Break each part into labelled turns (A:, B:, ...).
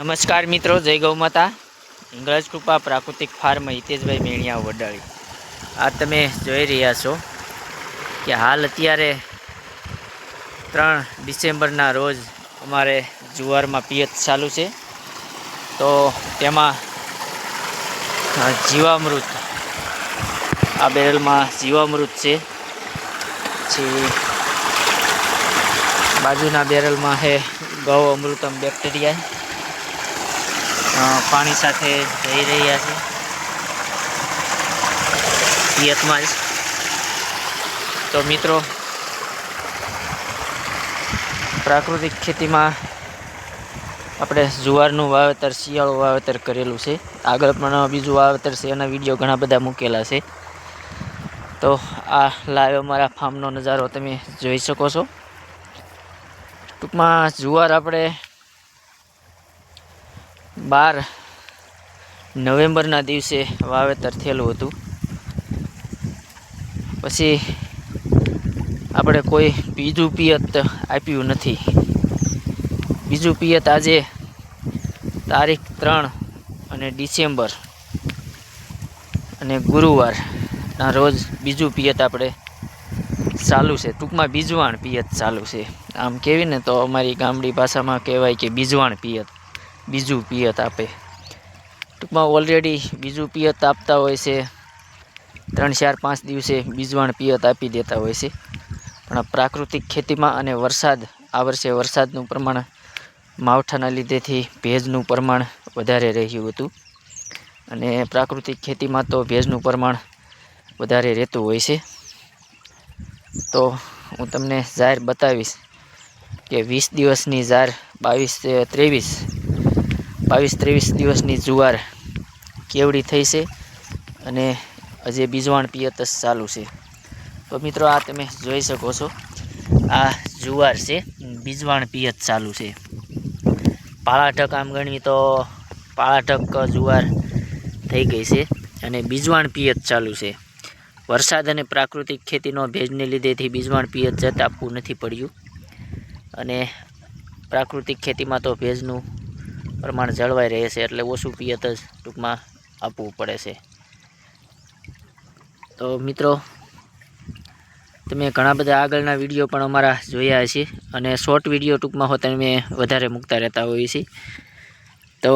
A: નમસ્કાર મિત્રો, જય ગૌ માતા. ઇંગળજ કૃપા પ્રાકૃતિક ફાર્મ હિતેશભાઈ મેણિયા વડાળી. આ તમે જોઈ રહ્યા છો કે હાલ અત્યારે ત્રણ ડિસેમ્બરના રોજ અમારે જુવારમાં પિયત ચાલુ છે. તો તેમાં જીવામૃત. આ બેરલમાં જીવામૃત છે. પછી બાજુના બેરલમાં છે ગૌ અમૃતમ બેક્ટેરિયા. પાણી સાથે જઈ રહ્યા છે. પિયતમાં જ. તો મિત્રો, પ્રાકૃતિક ખેતીમાં આપણે જુવારનું વાવેતર, શિયાળું વાવેતર કરેલું છે. આગળ પણ બીજું વાવેતર છે એના વીડિયો ઘણા બધા મૂકેલા છે. તો આ લાઈવ અમારા ફાર્મનો નજારો તમે જોઈ શકો છો. ટૂંકમાં જુવાર આપણે બાર નવેમ્બરના દિવસે વાવેતર થયેલું હતું. પછી આપણે કોઈ બીજું પિયત આપ્યું નથી. બીજું પિયત આજે તારીખ ત્રણ અને ડિસેમ્બર અને ગુરુવારના રોજ બીજું પિયત આપણે ચાલુ છે. ટૂંકમાં બીજવાણ પિયત ચાલુ છે. આમ કેવી ને તો અમારી ગામડી ભાષામાં કહેવાય કે બીજવાણ પિયત. બીજું પિયત આપે. ટૂંકમાં ઓલરેડી બીજું પિયત આપતા હોય છે. ત્રણ, ચાર, પાંચ દિવસે બીજવાણ પિયત આપી દેતા હોય છે. પણ પ્રાકૃતિક ખેતીમાં અને વરસાદ, આ વર્ષે વરસાદનું પ્રમાણ માવઠાના લીધેથી ભેજનું પ્રમાણ વધારે રહ્યું હતું. અને પ્રાકૃતિક ખેતીમાં તો ભેજનું પ્રમાણ વધારે રહેતું હોય છે. તો હું તમને જાહેર બતાવીશ કે વીસ દિવસની જાર બાવીસ, ત્રેવીસ બાવીસ ત્રેવીસ દિવસની જુવાર કેવડી થઈ છે અને હજી બીજવાણ પિયત ચાલુ છે. તો મિત્રો આ તમે જોઈ શકો છો, આ જુવાર છે, બીજવાણ પિયત ચાલુ છે. પાળાઢક આમ ગણીએ તો પાળાઢક જુવાર થઈ ગઈ છે અને બીજવાણ પિયત ચાલુ છે. વરસાદ અને પ્રાકૃતિક ખેતીનો ભેજને લીધેથી બીજવાણ પિયત જત આપવું નથી પડ્યું. અને પ્રાકૃતિક ખેતીમાં તો ભેજનું પ્રમાણ જળવાઈ રહે છે એટલે ઓછું પિયત જ ટૂંકમાં આપવું પડે છે. તો મિત્રો, તમે ઘણા બધા આગળના વીડિયો પણ અમારા જોયા છે અને શોર્ટ વીડિયો ટૂંકમાં હોતા અમે વધારે મૂકતા રહેતા હોઈએ છીએ. તો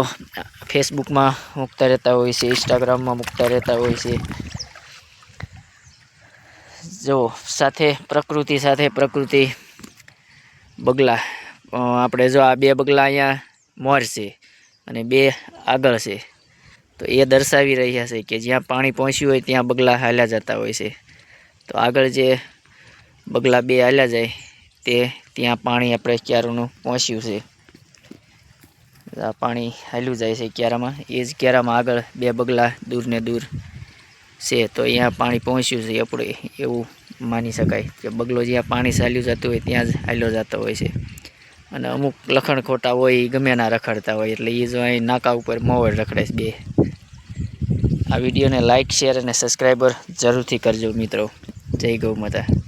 A: ફેસબુકમાં મૂકતા રહેતા હોય છે ઇન્સ્ટાગ્રામમાં મૂકતા રહેતા હોય છે જો, સાથે પ્રકૃતિ સાથે પ્રકૃતિ બગલા. આપણે જો આ બે બગલા અહીંયા મોર છે. અને બે આગળ છે. તો એ દર્શાવી રહ્યા છે કે જ્યાં પાણી પહોંચ્યું હોય ત્યાં બગલા હાલ્યા જતા હોય છે. તો આગળ જે બગલા બે હાલ્યા જાય તે ત્યાં પાણી આપણે ક્યારાનું પહોંચ્યું છે. આ પાણી હાલ્યું જાય છે ક્યારામાં? એ જ ક્યારામાં આગળ બે બગલા દૂર ને દૂર છે. તો અહીંયા પાણી પહોંચ્યું છે આપણે એવું માની શકાય કે બગલો જ્યાં પાણી ચાલ્યું જતું હોય ત્યાં જ હાલ્યો જતો હોય છે. અને અમુક લખણ ખોટા હોય ગમે ના રખડતા હોય, એટલે એ જો અહીં નાકા ઉપર મોવર રખડે છે બે. આ વિડીયોને લાઇક શેર અને સબસ્ક્રાઈબર જરૂરથી કરજો મિત્રો. જય ગૌ માતા.